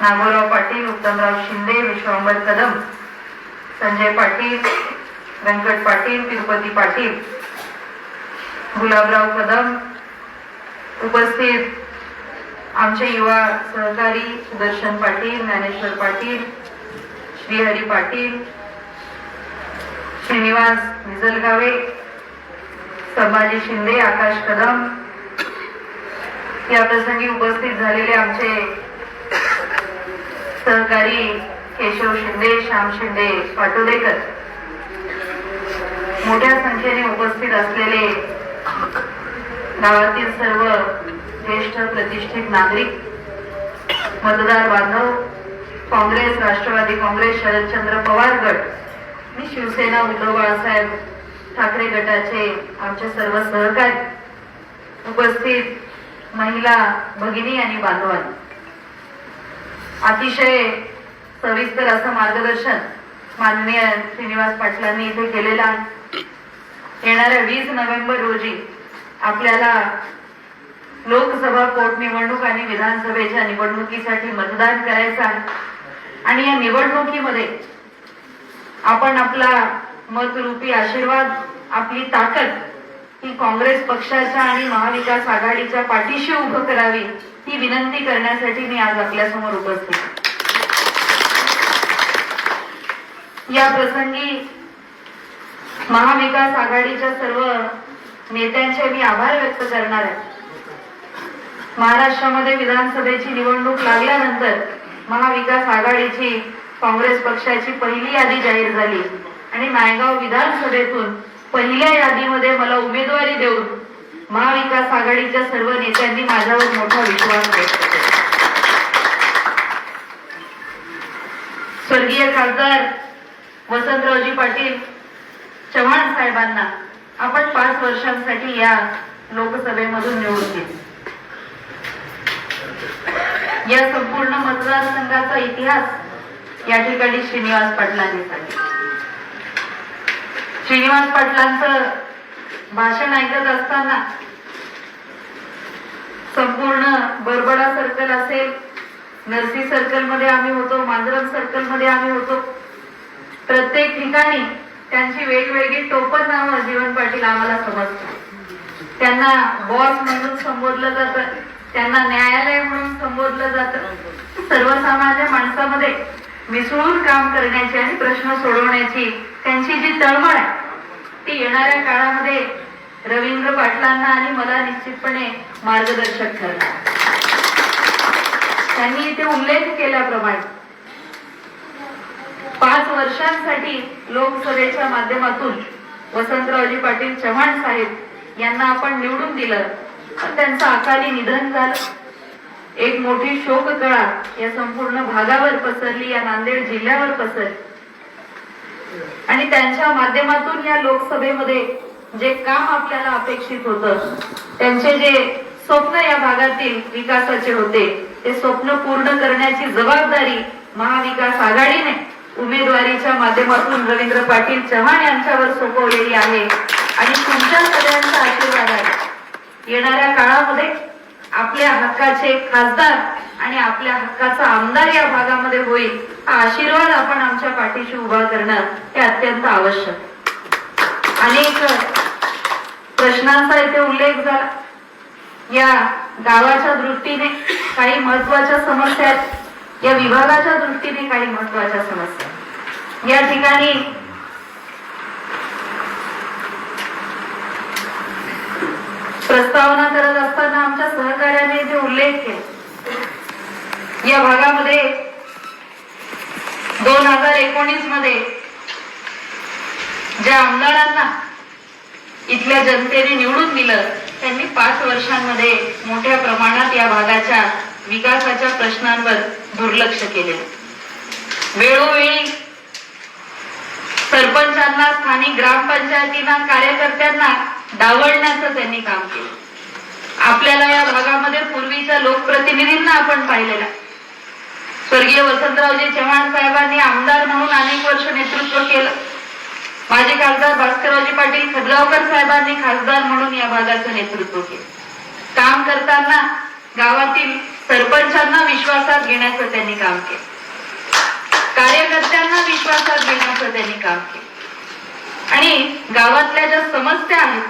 नागोराव पाटील उत्तमराव शिंदे विश्वांबर कदम संजय पाटील व्यंकट पाटील तिरुपती पाटील गुलाबराव कदम उपस्थित आमचे युवा सहकारी सुदर्शन पाटील ज्ञानेश्वर पाटील श्रीहरी पाटील श्रीनिवास निजलगावे संभाजी शिंदे आकाश कदम या प्रसंगी उपस्थित झालेले आमचे सहकारी केशव शिंदे श्याम शिंदे पाटोदेकर मोठ्या संख्येने उपस्थित असलेले गावातील सर्व ज्येष्ठ प्रतिष्ठित नागरिक मतदार बांधव काँग्रेस राष्ट्रवादी काँग्रेस शरदचंद्र पवार गट मी शिवसेना उद्धव बाळासाहेब ठाकरे गटाचे आमचे सर्व सहकारी उपस्थित महिला भगिनी आणि बांधवांनी. अतिशय सविस्तर असं मार्गदर्शन माननीय श्रीनिवास पाटलांनी इथे केलेलं आहे. येणाऱ्या वीस नोव्हेंबर रोजी आपल्याला लोकसभा पोटनिवडणूक आणि विधानसभेच्या निवडणुकीसाठी मतदान करायचं आहे. आणि या निवडणुकीमध्ये आपण आपला मतरूपी आशीर्वाद आपली ताकद ही काँग्रेस पक्षाच्या आणि महाविकास आघाडीच्या पाठीशी उभं करावी ही विनंती करण्यासाठी मी आज आपल्यासमोर उपस्थित या प्रसंगी महाविकास आघाडीच्या सर्व नेत्यांचे मी आभार व्यक्त करणार आहे. महाराष्ट्रामध्ये विधानसभेची निवडणूक लागल्यानंतर महाविकास आघाडीची काँग्रेस पक्षाची पहिली यादी जाहीर झाली आणि नायगाव विधानसभेतून पहिल्या यादीमध्ये मला उमेदवारी देऊन महाविकास आघाडीच्या सर्व नेत्यांनी माझ्यावर मोठा विश्वास व्यक्त केला. स्वर्गीय खासदार वसंतरावजी पाटील चव्हाण साहेबांना आपण पाच वर्षांसाठी या लोकसभेमधून निवडून दिले. या संपूर्ण मतदारसंघाचा इतिहास या ठिकाणी श्रीनिवास पाटलांनी सांगितला. श्रीनिवास पाटलांचं भाषण ऐकत असताना संपूर्ण बरबडा सर्कल असेल नर्सी सर्कलमध्ये आम्ही होतो मांजरम सर्कलमध्ये आम्ही होतो. प्रत्येक ठिकाणी त्यांची वेगवेगळी टोपण नावं जीवन पाटील आम्हाला समजतात. त्यांना बॉस म्हणून संबोधलं जातं त्यांना न्यायालय म्हणून संबोधलं जातं. सर्वसामान्य माणसामध्ये मिसळून काम करण्याची आणि प्रश्न सोडवण्याची त्यांची जी तळमळ आहे ती येणाऱ्या काळामध्ये रवींद्र पाटलांना आणि मला निश्चितपणे मार्गदर्शक ठरणार. त्यांनी इथे उल्लेख केल्याप्रमाणे पाच वर्षांसाठी लोकसभेच्या माध्यमातून वसंतरावजी पाटील चव्हाण साहेब यांना आपण निवडून दिलं. पण त्यांचं अकाली निधन झालं. एक मोठी शोककळा या संपूर्ण भागावर पसरली या नांदेड जिल्ह्यावर पसरली. आणि त्यांच्या माध्यमातून या लोकसभेमध्ये जे काम आपल्याला अपेक्षित होतं त्यांचे जे स्वप्न या भागातील विकासाचे होते ते स्वप्न पूर्ण करण्याची जबाबदारी महाविकास आघाडीने उमेदवारीच्या माध्यमातून रवींद्र पाटील चव्हाण यांच्यावर सोपवलेली आहे. आणि तुमच्या सगळ्यांचा आशीर्वाद आहे. येणाऱ्या काळामध्ये आपल्या हक्काचे खासदार आणि आपल्या हक्काचा आमदार या भागामध्ये होईल हा आशीर्वाद आपण आमच्या पाठीशी उभा करणं हे अत्यंत आवश्यक. अनेक प्रश्नांचा इथे उल्लेख झाला. या गावाच्या दृष्टीने काही महत्त्वाच्या समस्या आहेत. या विभागाच्या दृष्टीने काही महत्त्वाच्या समस्या या ठिकाणी प्रस्तावना करत सहकार्याने जे उल्लेख केला. या भागामध्ये दोन हजार एकोणीसमध्ये ज्या आमदारांना इथल्या जनतेने निवडून दिलं त्यांनी पाच वर्षांमध्ये मोठ्या प्रमाणात या भागाच्या विकासाच्या प्रश्नांवर दुर्लक्ष केले. वेळोवेळी सरपंचांना स्थानिक ग्रामपंचायतींना कार्यकर्त्यांना डावळण्याचं त्यांनी काम केलं आपल्याला या भागामध्ये पूर्वीच्या लोकप्रतिनिधींना आपण पाहिलेला स्वर्गीय वसंतरावजी चव्हाण साहेबांनी आमदार म्हणून अनेक वर्ष नेतृत्व केलं. माजी खासदार भास्कररावजी पाटील खदगावकर साहेबांनी खासदार म्हणून या भागाचं नेतृत्व केलं. काम करताना गावातील सरपंचांना विश्वासात घेण्याचं त्यांनी काम केलं. कार्यकर्त्यांना विश्वासात घेण्याचं त्यांनी काम केलं. आणि गावातल्या ज्या समस्या आहेत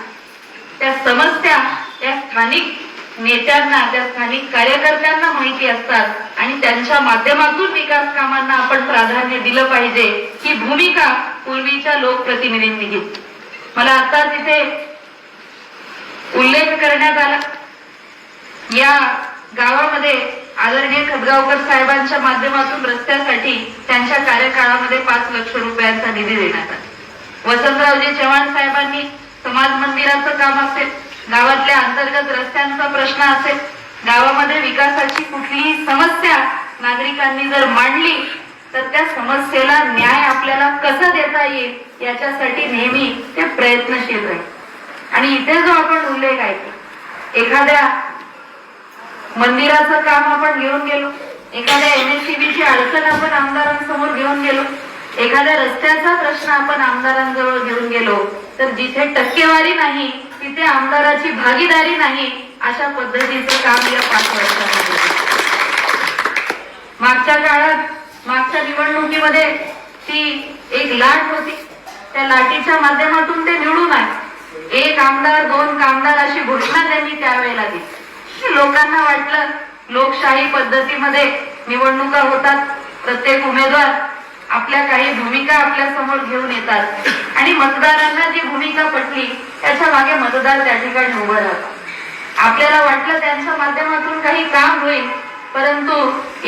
त्या समस्या या स्थानिक नेत्यांना त्या स्थानिक कार्यकर्त्यांना माहिती असतात. आणि त्यांच्या माध्यमातून विकास कामांना आपण प्राधान्य दिलं पाहिजे. ही भूमिका पूर्वीच्या लोकप्रतिनिधींनी घेतली. मला आता तिथे उल्लेख करण्यात आला. या गावामध्ये आदरणीय खदगावकर साहेबांच्या माध्यमातून रस्त्यासाठी त्यांच्या कार्यकाळामध्ये पाच लक्ष रुपयांचा निधी देण्यात आला. वसंतरावजी चव्हाण साहेबांनी समाज मंदिराचं काम असेल गावातल्या अंतर्गत रस्त्यांचा प्रश्न असेल गावामध्ये विकासाची कुठलीही समस्या नागरिकांनी जर मांडली तर त्या समस्येला न्याय आपल्याला कसा देता येईल याच्यासाठी नेहमी ते प्रयत्नशील राहील. आणि इथे जो आपण उल्लेख आहे एखाद्या मंदिराचं काम आपण घेऊन गेलो एखाद्या एमएससीबी ची अडचण आपण आमदारांसमोर घेऊन गेलो एखाद्या रस्त्याचा प्रश्न आपण आमदारांजवळ घेऊन गेलो तर जिथे टक्केवारी नाही तिथे आमदाराची भागीदारी नाही अशा पद्धतीचं काम या पाच वर्षामध्ये मागच्या काळात मागच्या निवडणुकीमध्ये ती एक लाट होती. त्या लाटीच्या माध्यमातून ते निवडून आले. एक आमदार दोन कामदार अशी घोषणा त्यांनी त्यावेळेला दिली. लोकांना वाटलं लोकशाही पद्धतीमध्ये निवडणुका होतात. प्रत्येक उमेदवार आपल्या काही भूमिका आपल्यासमोर घेऊन येतात. आणि मतदारांना जी भूमिका पटली त्याच्यामागे मतदार त्या ठिकाणी उभं राहतात. आपल्याला वाटलं त्यांच्या माध्यमातून काही काम होईल परंतु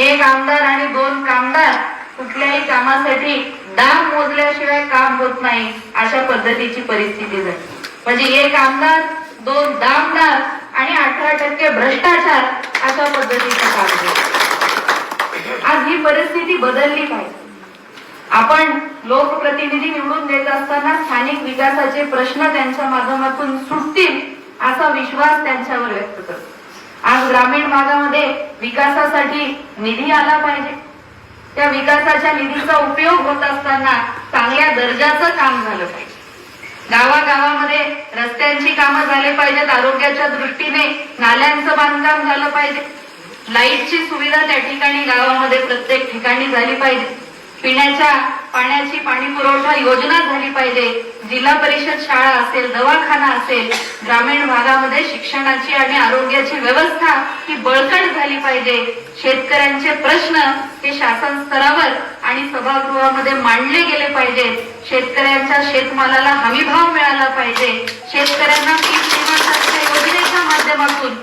एक आमदार आणि दोन कामदार कुठल्याही कामासाठी दाम मोजल्याशिवाय काम होत नाही अशा पद्धतीची परिस्थिती झाली. म्हणजे एक आमदार दोन दामदार आणि अठरा टक्के भ्रष्टाचार अशा पद्धतीचं काम आज ही परिस्थिती बदलली पाहिजे. आपण लोकप्रतिनिधी निवडून देत असताना स्थानिक विकासाचे प्रश्न त्यांच्या माध्यमातून सुटतील असा विश्वास त्यांच्यावर व्यक्त करतो. आज ग्रामीण भागामध्ये विकासासाठी निधी आला पाहिजे. त्या विकासाच्या निधीचा उपयोग होत असताना चांगल्या दर्जाचं काम झालं पाहिजे. गावागावामध्ये रस्त्यांची कामं झाले पाहिजेत आरोग्याच्या दृष्टीने नाल्यांचं बांधकाम झालं पाहिजे. लाईटची सुविधा त्या ठिकाणी गावामध्ये प्रत्येक ठिकाणी झाली पाहिजे. पिण्याच्या पाण्याची पाणी पुरवठा योजना झाली पाहिजे. जिल्हा परिषद शाळा असेल दवाखाना असेल ग्रामीण भागामध्ये शिक्षणाची आणि आरोग्याची व्यवस्था ही बळकट झाली पाहिजे. शेतकऱ्यांचे प्रश्न हे शासन स्तरावर आणि सभागृहामध्ये मांडले गेले पाहिजेत शेतकऱ्यांच्या शेतमालाला हमीभाव मिळाला पाहिजे. शेतकऱ्यांना पीक विमा योजनेच्या माध्यमातून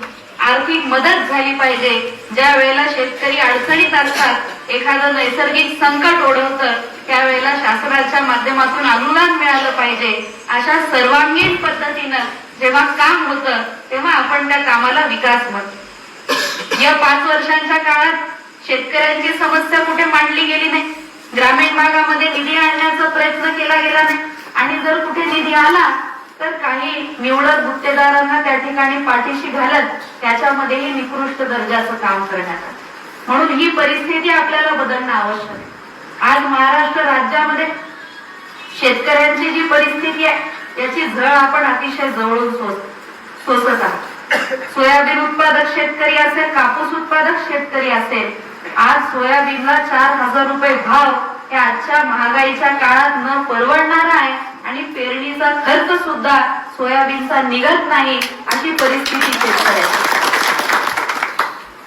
आर्थिक मदत झाली पाहिजे. ज्या वेळेला शेतकरी अडचणीत असतात एखादं नैसर्गिक संकट ओढवतं त्यावेळेला शासनाच्या माध्यमातून अनुदान मिळालं पाहिजे. अशा सर्वांगीण पद्धतीनं जेव्हा काम होतं तेव्हा आपण त्या कामाला विकास म्हणतो. या पाच वर्षांच्या काळात शेतकऱ्यांची समस्या कुठे मांडली गेली नाही? ग्रामीण भागामध्ये निधी आणण्याचा प्रयत्न केला गेला नाही. आणि जर कुठे निधी आला तर काही निवडक गुत्तेदारांना त्या ठिकाणी पाठीशी घालत त्याच्यामध्येही निकृष्ट दर्जाचं काम करण्यात आलं. म्हणून ही परिस्थिती आपल्याला बदलणं आवश्यक आहे. आज महाराष्ट्र राज्यामध्ये शेतकऱ्यांची जी परिस्थिती आहे याची झळ आपण अतिशय जवळून सोसत आहोत. सोयाबीन उत्पादक शेतकरी असेल कापूस उत्पादक शेतकरी असेल आज सोयाबीनला चार हजार रुपये भाव हे आजच्या महागाईच्या काळात न परवडणार आहे. आणि पेरणीचा खर्च सुद्धा सोयाबीनचा निघत नाही अशी परिस्थिती शेतकऱ्याची.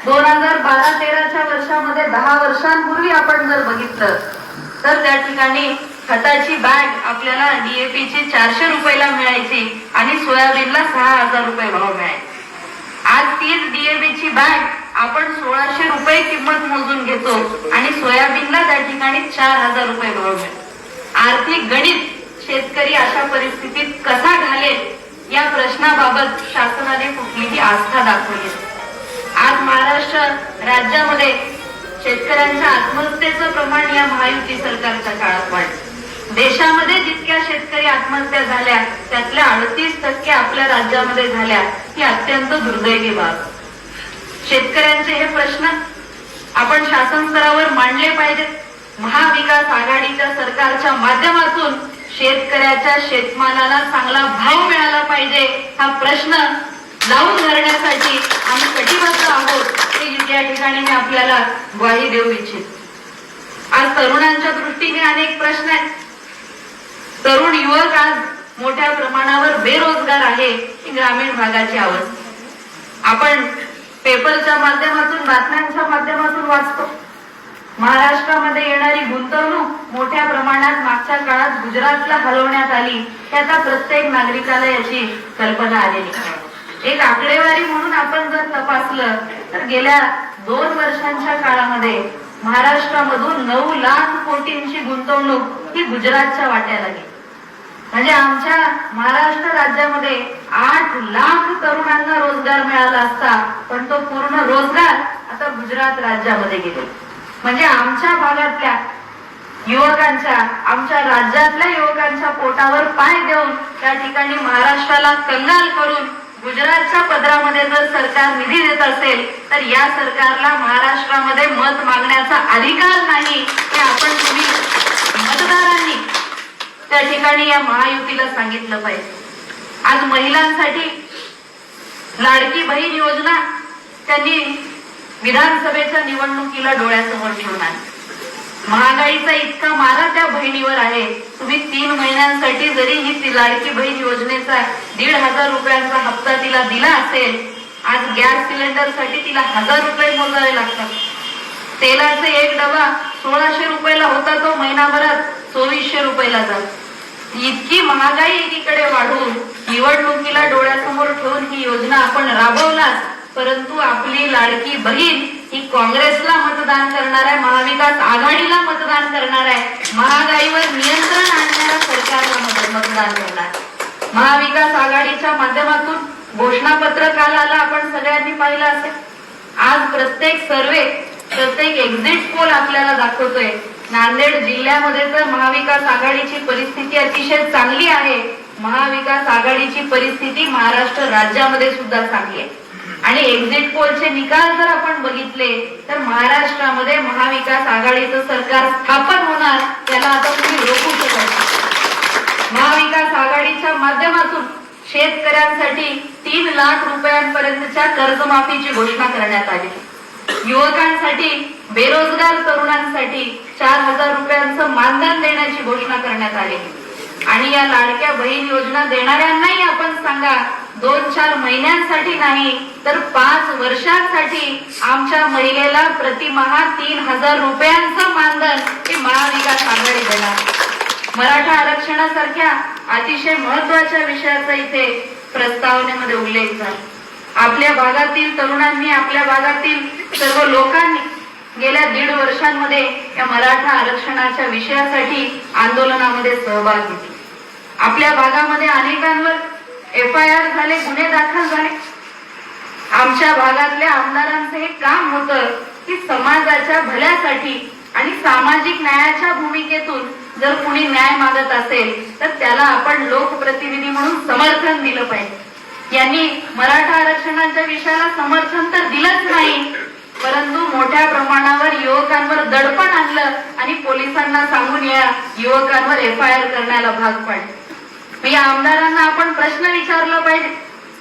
दोन हजार बारा तेराच्या वर्षामध्ये दहा वर्षांपूर्वी आपण जर बघितलं तर त्या ठिकाणी खताची बॅग आपल्याला डीएपी ची चारशे रुपयाला मिळायची आणि सोयाबीनला सहा हजार रुपये भाव मिळायचा. आज तीच डीएपी ची बॅग आपण सोळाशे रुपये किंमत मोजून घेतो आणि सोयाबीनला त्या ठिकाणी चार हजार रुपये भाव मिळतो. आर्थिक गणित शेतकरी अशा परिस्थितीत कसा घालेल या प्रश्नाबाबत शासनाने कुठलीही आस्था दाखवली आज महाराष्ट्र राज्यामध्ये शेतकऱ्यांच्या आत्महत्येचं प्रमाण या महायुती सरकारच्या काळात वाढलं. देशामध्ये जितक्या शेतकरी आत्महत्या झाल्या त्यातल्या अडतीस टक्के आपल्या राज्यामध्ये झाल्या ही अत्यंत दुर्दैवी बाब. शेतकऱ्यांचे हे प्रश्न आपण शासन स्तरावर मांडले पाहिजेत. महाविकास आघाडीच्या सरकारच्या माध्यमातून शेतकऱ्याच्या शेतमालाला चांगला भाव मिळाला पाहिजे हा प्रश्न लावून धरण्यासाठी आम्ही कटिबद्ध आहोत हे या ठिकाणी मी आपल्याला ग्वाही देऊ इच्छित. आज तरुणांच्या दृष्टीने अनेक प्रश्न आहेत. तरुण युवक आज मोठ्या प्रमाणावर बेरोजगार आहे ही ग्रामीण भागाची अवस्था. आपण पेपरच्या माध्यमातून बातम्यांच्या माध्यमातून वाचतो. महाराष्ट्रामध्ये येणारी गुंतवणूक मोठ्या प्रमाणात मागच्या काळात गुजरातला हलवण्यात आली त्याचा प्रत्येक नागरिकाला याची कल्पना आलेली एक आकडेवारी म्हणून आपण जर तपासलं तर गेल्या दोन वर्षांच्या काळामध्ये महाराष्ट्रामधून नऊ लाख कोटींची गुंतवणूक ही गुजरातच्या वाट्याला गेली. म्हणजे आमच्या महाराष्ट्र राज्यामध्ये आठ लाख तरुणांना रोजगार मिळाला असता पण तो पूर्ण रोजगार आता गुजरात राज्यामध्ये गेले म्हणजे आमच्या भागातल्या युवकांच्या आमच्या राज्यातल्या युवकांच्या पोटावर पाय देऊन त्या ठिकाणी महाराष्ट्राला कंगाल करून गुजरातच्या पदरामध्ये जर सरकार निधी देत असेल तर या सरकारला महाराष्ट्रामध्ये मत मागण्याचा अधिकार नाही हे आपण तुम्ही मतदारांनी त्या ठिकाणी या महायुतीला सांगितलं पाहिजे. आज महिलांसाठी लाडकी बहीण योजना त्यांनी विधानसभेच्या निवडणुकीला डोळ्यासमोर ठेवून आले. महागाईचा इतका मारा त्या बहिणीवर आहे. तुम्ही तीन महिन्यांसाठी जरी ही लाडकी बहीण योजनेचा दीड हजार रुपयांचा हप्ता तिला दिला असेल आज गॅस सिलेंडरसाठी तिला हजार रुपये मोजावे लागतात. तेलाचे एक डबा सोळाशे रुपयाला होता तो महिनाभरात चोवीसशे रुपयाला जात. इतकी महागाई एकीकडे वाढून निवडणुकीला डोळ्यासमोर ठेवून ही योजना आपण राबवलाच. परंतु आपली लाडकी बहीण ही काँग्रेसला मतदान करणार आहे महाविकास आघाडीला मतदान करणार आहे. महागाईवर नियंत्रण आणणाऱ्या सरकारला मतदान करणार महाविकास आघाडीच्या माध्यमातून घोषणापत्र काल आला आपण सगळ्यांनी पाहिलं असेल. आज प्रत्येक सर्वे प्रत्येक एक्झिट पोल आपल्याला दाखवतोय. नांदेड जिल्ह्यामध्ये तर महाविकास आघाडीची परिस्थिती अतिशय चांगली आहे. महाविकास आघाडीची परिस्थिती महाराष्ट्र राज्यामध्ये सुद्धा चांगली आहे. आणि एक्झिट पोलचे निकाल जर आपण बघितले तर महाराष्ट्रामध्ये महाविकास आघाडीचं सरकार स्थापन होणार त्याला आता तुम्ही रोखू शकत महाविकास आघाडीच्या माध्यमातून शेतकऱ्यांसाठी तीन लाख रुपयांपर्यंतच्या कर्जमाफीची घोषणा करण्यात आली. युवकांसाठी बेरोजगार तरुणांसाठी चार हजार रुपयांचं मानधन देण्याची घोषणा करण्यात आली. आणि या लाडक्या बहीण योजना देणाऱ्यांनाही आपण सांगा दोन चार महिन्यांसाठी नाही तर पाच वर्षांसाठी आमच्या महिलेला प्रतिमहा तीन हजार रुपयांचं मानधन हे महाविकास आघाडी देणार. मराठा आरक्षणासारख्या अतिशय महत्त्वाच्या विषयाचा इथे प्रस्तावनेमध्ये उल्लेख झाला. आपल्या भागातील तरुणांनी आपल्या भागातील सर्व लोकांनी गेल्या दीड वर्षांमध्ये या मराठा आरक्षणाच्या विषयासाठी आंदोलनामध्ये सहभाग घेतला. आपल्या भागामध्ये अनेकांवर एफ आय आर झाले गुन्हे दाखल झाले. आमच्या भागातल्या आमदारांचं हे काम होतं की समाजाच्या भल्यासाठी आणि सामाजिक न्यायाच्या भूमिकेतून जर कुणी न्याय मागत असेल तर त्याला आपण लोकप्रतिनिधी म्हणून समर्थन दिलं पाहिजे. यांनी मराठा आरक्षणाच्या विषयाला समर्थन तर दिलंच नाही परंतु मोठ्या प्रमाणावर युवकांवर दडपण आणलं आणि पोलिसांना सांगून या युवकांवर एफ आय आर करण्याला भाग पाडले. मी आमदारांना आपण प्रश्न विचारला पाहिजे.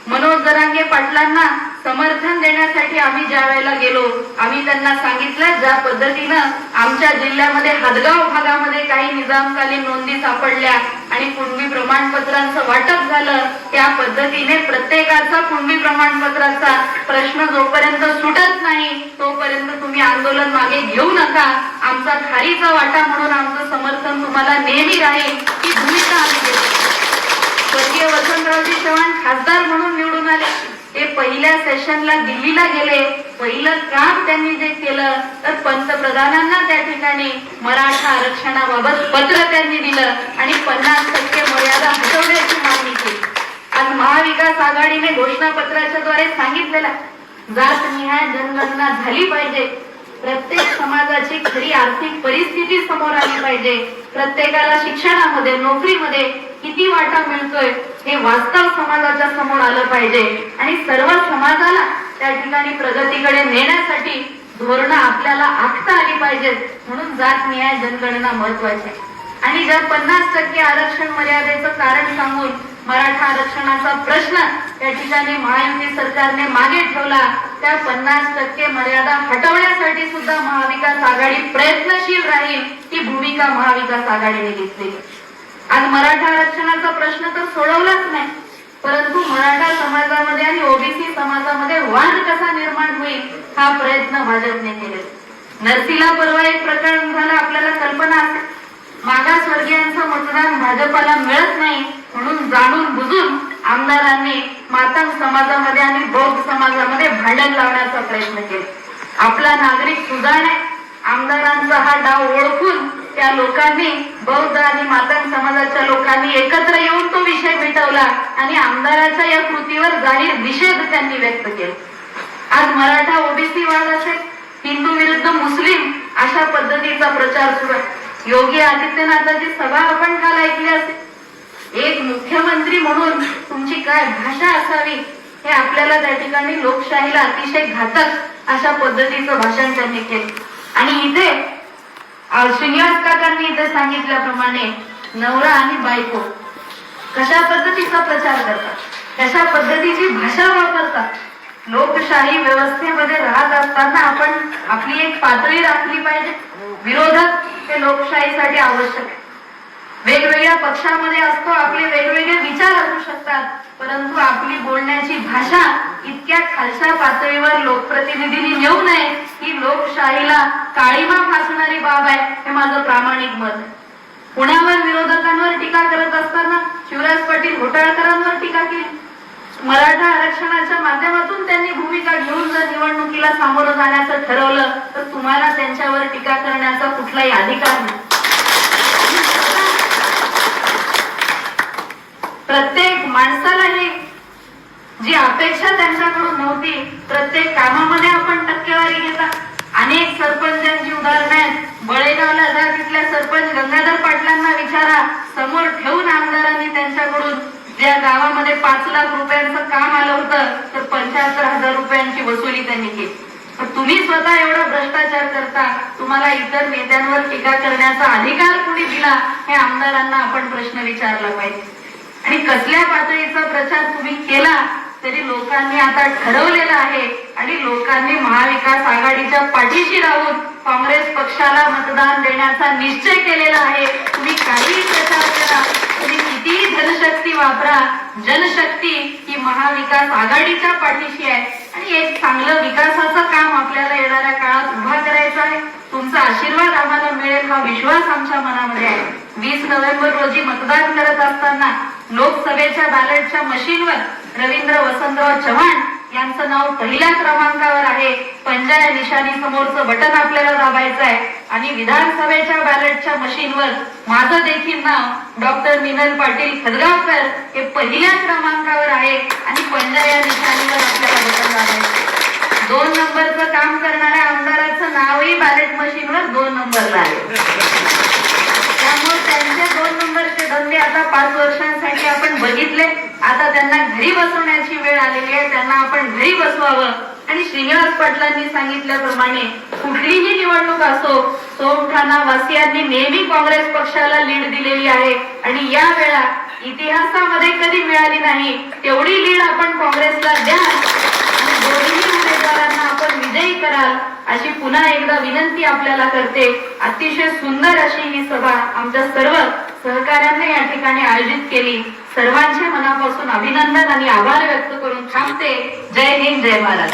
मनोज दरांगे पाटलांना समर्थन देण्यासाठी आम्ही ज्या वेळेला गेलो आम्ही त्यांना सांगितलं ज्या पद्धतीनं आमच्या जिल्ह्यामध्ये हदगाव भागामध्ये काही निजामकालीन नोंदी सापडल्या आणि कुणबी प्रमाणपत्रांचं वाटप झालं त्या पद्धतीने प्रत्येकाचा कुणबी प्रमाणपत्राचा प्रश्न जोपर्यंत सुटत नाही तोपर्यंत तुम्ही आंदोलन मागे घेऊ नका. आमचा खारीचा वाटा म्हणून आमचं समर्थन तुम्हाला नेहमी राहील ही भूमिका आम्ही घेतो. स्वर्गीय वसंतरावजी चव्हाण खासदार म्हणून निवडून आले. ते पहिल्या सेशनला दिल्लीला गेले. पहिलं काम त्यांनी जे केलं तर पंतप्रधानांना त्या ठिकाणी मराठा आरक्षणाबाबत पत्र त्यांनी दिलं आणि पन्नास टक्के मर्यादा हटवण्याची मागणी केली. आज महाविकास आघाडीने घोषणापत्राच्या द्वारे सांगितलेला जात निहाय जनगणना झाली पाहिजे. प्रत्येक समाजाची खरी आर्थिक परिस्थिती समोर आली पाहिजे. प्रत्येकाला शिक्षणामध्ये नोकरीमध्ये किती वाटा मिळतोय हे वास्तव समाजाच्या समोर आलं पाहिजे. आणि सर्व समाजाला त्या ठिकाणी प्रगतीकडे नेण्यासाठी धोरणं आपल्याला आखता आली पाहिजेत म्हणून जात न्याय जनगणना महत्वाची. आणि जर पन्नास टक्के आरक्षण मर्यादेचं कारण सांगून मराठा आरक्षणाचा प्रश्न त्या ठिकाणी महायुती सरकारने मागे ठेवला त्या पन्नास टक्के मर्यादा हटवण्यासाठी सुद्धा महाविकास आघाडी प्रयत्नशील राहील ही भूमिका महाविकास आघाडीने घेतली आज मराठा आरक्षणाचा प्रश्न तर सोडवलाच नाही. परंतु मराठा समाजामध्ये आणि ओबीसी समाजामध्ये वाद कसा निर्माण होईल हा प्रयत्न भाजपने केले नरसीला परवा एक प्रकरण झालं आपल्याला कल्पना असेल. मागासवर्गीयांचं मतदान भाजपाला मिळत नाही म्हणून जाणून बुजून आमदारांनी मातंग समाजामध्ये आणि बौद्ध समाजामध्ये भांडण लावण्याचा प्रयत्न केला. आपला नागरिक सुधारणे आमदारांचा हा डाव ओळखून त्या लोकांनी बौद्ध आणि मातंग समाजाच्या लोकांनी एकत्र येऊन तो केला आणि आमदाराच्या या कृतीवर जाहीर निषेध त्यांनी व्यक्त केला. आज मराठा ओबीसी वाद असेल हिंदू विरुद्ध मुस्लिम अशा पद्धतीचा प्रचार सुरू आहे. योगी आदित्यनाथाची सभा आपण काल ऐकली असेल. एक मुख्यमंत्री म्हणून तुमची काय भाषा असावी हे आपल्याला त्या ठिकाणी लोकशाहीला अतिशय घातक अशा पद्धतीचं भाषण त्यांनी केलं. आणि इथे श्रीनिवास काकांनी इथे सांगितल्याप्रमाणे नवरा आणि बायको कशा पद्धतीचा प्रचार करतात? कशा पद्धतीची भाषा वापरतात? लोकशाही व्यवस्थेमध्ये राहत असताना आपण आपली एक पातळी राखली पाहिजे. विरोधक हे लोकशाहीसाठी आवश्यक आहे. वेगवेगळ्या पक्षामध्ये असतो आपले वेगवेगळे विचार असू शकतात परंतु आपली बोलण्याची भाषा इतक्या खालच्या पातळीवर लोकप्रतिनिधींनी नेऊ नये ही लोकशाहीला काळीमा फासणारी बाब आहे हे माझं प्रामाणिक मत आहे. पुण्यावर विरोधकांवर टीका करत असताना शिवराज पाटील घोटाळकरांवर टीका केली. मराठा आरक्षणाच्या माध्यमातून त्यांनी भूमिका घेऊन जर निवडणुकीला सामोरं जाण्याचं ठरवलं तर तुम्हाला त्यांच्यावर टीका करण्याचा कुठलाही अधिकार नाही. प्रत्येक माणसाला ही जी अपेक्षा त्यांच्याकडून नव्हती प्रत्येक कामामध्ये आपण टक्केवारी घेता. अनेक सरपंचांची उदाहरणे. आहेत बळेगावला जा तिथल्या सरपंच गंगाधर पाटलांना विचारा. समोर ठेवून आमदारांनी त्यांच्याकडून. ज्या गावामध्ये पाच लाख रुपयांचं काम आलं होतं तर पंच्याहत्तर हजार रुपयांची वसुली त्यांनी केली. तर तुम्ही स्वतः एवढा भ्रष्टाचार करता तुम्हाला इतर नेत्यांवर टीका करण्याचा अधिकार कुणी दिला हे आमदारांना आपण प्रश्न विचारला पाहिजे. आणि कसल्या पातळीचा प्रचार तुम्ही केला तरी लोकांनी आता ठरवलेलं आहे आणि लोकांनी महाविकास आघाडीच्या पाठीशी राहून काँग्रेस पक्षाला मतदान देण्याचा निश्चय केलेला आहे. तुम्ही काहीही प्रचार करा तुम्ही कितीही धनशक्ती वापरा जनशक्ती ही महाविकास आघाडीच्या पाठीशी आहे. आणि एक चांगलं विकासाचं काम आपल्याला येणाऱ्या काळात उभा करायचं आहे. तुमचा आशीर्वाद आम्हाला मिळेल हा विश्वास आमच्या मनामध्ये आहे. वीस नोव्हेंबर रोजी मतदान करत असताना लोकसभेच्या बॅलेटच्या मशीनवर रवींद्र वसंतराव चव्हाण यांचं नाव पहिल्या क्रमांकावर आहे. पंजा या निशाणी समोरचं बटन आपल्याला दाबायचं आहे. आणि विधानसभेच्या बॅलेटच्या मशीनवर माझं देखील नाव डॉक्टर मिनल पाटील खदगावकर हे पहिल्या क्रमांकावर आहे. आणि पंजा या निशाणीवर आपल्याला बटन दाबायचं आहे. दोन नंबरचं काम करणाऱ्या आमदाराचं नावही बॅलेट मशीनवर दोन नंबरला आहे. त्यामुळे त्यांचे दोन नंबरचे धंदे आता पाच वर्षांसाठी आपण बघितले. आता त्यांना घरी बसवण्याची वेळ आलेली आहे. त्यांना आपण घरी बसवावं. आणि श्रीनिवास पाटलांनी सांगितल्याप्रमाणे कुठलीही निवडणूक असो सोमठाणा वासियांनी नेहमी काँग्रेस पक्षाला लीड दिलेली आहे. आणि या वेळा इतिहासामध्ये कधी मिळाली नाही तेवढी लीड आपण काँग्रेसला द्या. दोन्ही उमेदवारांना आपण विजयी कराल अशी पुन्हा एकदा विनंती आपल्याला करते. अतिशय सुंदर अशी ही सभा आमच्या सर्व सहकाऱ्यांनी या ठिकाणी आयोजित केली. सर्वांचे मनापासून अभिनंदन आणि आभार व्यक्त करून थांबते. जय हिंद जय महाराज